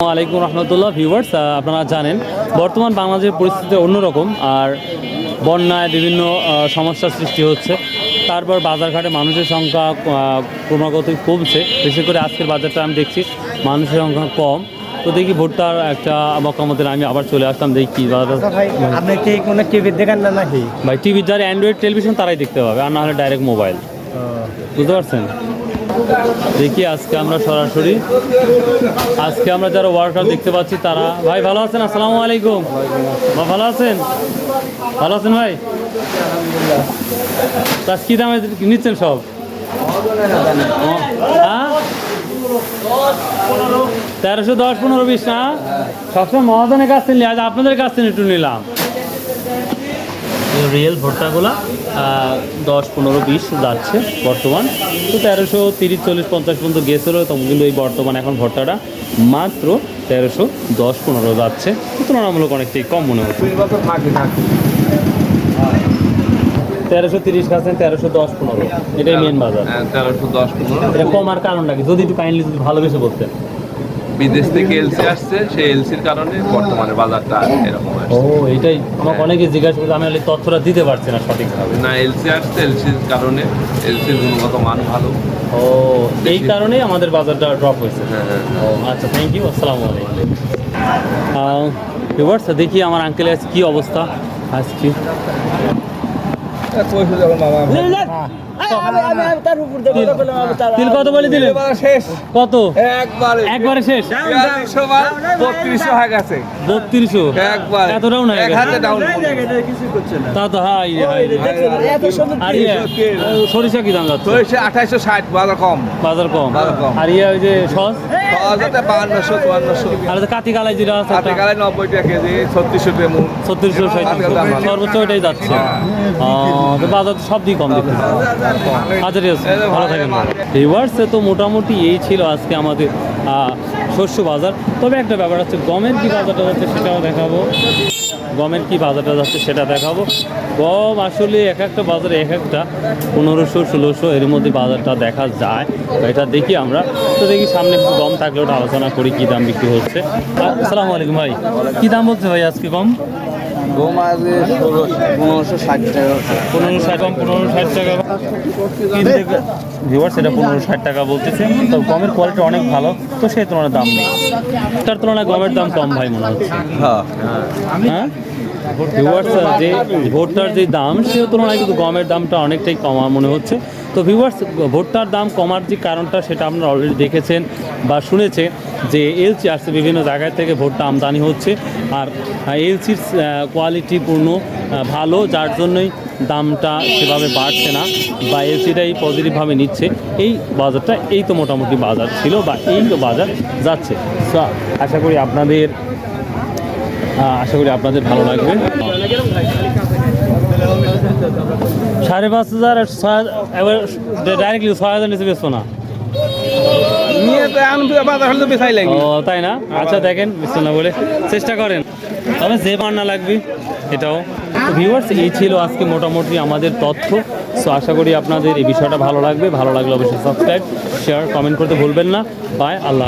আলাইকুম রহমতুল্লাহ ভিউয়ার্স আপনারা জানেন বর্তমান বাংলাদেশের পরিস্থিতি অন্যরকম আর বন্যায় বিভিন্ন সমস্যার সৃষ্টি হচ্ছে। তারপর বাজারঘাটে মানুষের সংখ্যা ক্রমাগতই কমছে। বিশেষ করে আজকের বাজারটা আমি দেখছি মানুষের সংখ্যা কম। তো দেখি ভোটটার একটা মতামতের আমি আবার চলে আসলাম দেখি কি আচ্ছা ভাই আপনি কি কোনো টিভি দেখেন না নাকি? ভাই টিভি যারা অ্যান্ড্রয়েড টেলিভিশন তারাই দেখতে পাবে আর না হলে ডাইরেক্ট মোবাইল বুঝতে পারছেন? দেখি আজকে আমরা সরাসরি। আজকে আমরা যারা ওয়ার্কার দেখতে পাচ্ছি তারা ভাই, ভালো আছেন? আসসালামু আলাইকুম। ভালো আছেন? ভালো আছেন ভাই? তা কি দামে নিচ্ছেন সব? তেরোশো দশ, পনেরো বিশ, না? সবসময় মহাজনের কাছ থেকে আজ আপনাদের কাছ থেকে একটু নিলাম। রিয়েল ভুট্টাগুলো দশ পনেরো বিশ যাচ্ছে বর্তমান। তো তেরোশো তিরিশ চল্লিশ পঞ্চাশ পর্যন্ত গেছিল তখন কিন্তু এই বর্তমান এখন ভুট্টাটা মাত্র তেরোশো দশ পনেরো যাচ্ছে। তুলনামূলক অনেকটাই কম মনে হচ্ছে। তেরোশো তিরিশ খাচ্ছেন তেরোশো দশ পনেরো। এটাই মেন বাজার। হ্যাঁ, তেরোশো দশ পনেরো। এটা কমার কারণটা কি? যদি একটু কাইন্ডলি যদি ভালোবেসে বলতেন। বিদেশ থেকে এলসি আসছে সেই এলসির কারণে বর্তমানে বাজারটা এরকম ও এটাই আমাকে অনেকে জিজ্ঞাসা করছে আমি আসলে তথ্যটা দিতে পারছি না সঠিকভাবে। না এলসি আসছে এলসির কারণে এলসির গুণগত মান ভালো। ও এই কারণেই আমাদের বাজারটা ড্রপ হয়েছে। হ্যাঁ হ্যাঁ ও আচ্ছা থ্যাংক ইউ আসসালামু আলাইকুম। ভিউয়ার্স দেখি আমার আঙ্কেলের আজ কি অবস্থা? আজকে? তিল কত বলে দিলেন? কত? একবারে। একবারে শেষ? বত্রিশশো হয়ে গেছে। বত্রিশশো? একবারে। এত ডাউন হয়ে গেছে? ডাউন তা তো হাই হাই আর ও, সরিষা কি দাম যাচ্ছে? আঠাইশশো ষাট বাজার কম। বাজার কম। আর ইয়ে ওই যে সস? বাহান্নশো চুয়ান্নশো। আর কাতি কালাই যেটা আছে হাতে গালে নব্বই টাকা কেজি ছত্রিশশো মূল ছত্রিশশো সর্বোচ্চ ওইটাই যাচ্ছে। ও, তো বাজার তো সব দিক কম দেখতে আচ্ছা ঠিক আছে ভালো থাকেন রিভার্সে তো মোটামুটি এই ছিল আজকে আমাদের শস্য বাজার। তবে একটা ব্যাপার আছে, গমের কি বাজারটা হচ্ছে সেটাও দেখাবো। গমের কি বাজারটা যাচ্ছে সেটা দেখাবো। গম আসলে এক একটা বাজারে এক একটা পনেরোশো ষোলোশো এর মধ্যে বাজারটা দেখা যায়। এটা দেখি আমরা। তো দেখি সামনে একটু গম থাকলে ওটা আলোচনা করি কী দাম বিক্রি হচ্ছে। আসসালামু আলাইকুম ভাই কী দাম হচ্ছে ভাই আজকে গম? পনেরোশো ষাট টাকা। পনেরো ষাট ষাট টাকা। পনেরো ষাট টাকা বলতেছে। তো গমের কোয়ালিটি অনেক ভালো। তো সেই তুলনায় দাম নেই। তার তুলনায় গমের দাম কম ভাই মনে হচ্ছে। হ্যাঁ? ভিউয়ার্স যে ভোটটার যে দাম সে তুলনায় কিন্তু গমের দামটা অনেকটাই কমা মনে হচ্ছে। তো ভিউয়ার্স ভোটটার দাম কমার যে কারণটা, সেটা আপনারা অলরেডি দেখেছেন বা শুনেছে যে এলচি আসছে বিভিন্ন জায়গায় থেকে ভোটটা আমদানি হচ্ছে। আর এলচির কোয়ালিটিপূর্ণ ভালো, যার জন্যই দামটা সেভাবে বাড়ছে না বা এলসিটাই পজিটিভভাবে নিচ্ছে। এই বাজারটা, এই তো মোটামুটি বাজার ছিল বা এই তো বাজার যাচ্ছে। আশা করি আপনাদের আশা করি আপনাদের ভালো লাগবে। সাড়ে পাঁচ হাজার ছয় এবার ডাইরেক্টলি ছয় হাজার নিচে বেচবো না। ও তাই না? আচ্ছা দেখেন বেচবো না বলে। চেষ্টা করেন। তবে যে পান্না লাগবে এটাও। তো ভিউয়ার্স এই ছিল আজকে মোটামুটি আমাদের তথ্য। সো আশা করি আপনাদের এই বিষয়টা ভালো লাগবে। ভালো লাগলে অবশ্যই সাবস্ক্রাইব শেয়ার কমেন্ট করতে ভুলবেন না। বাই আল্লাহ।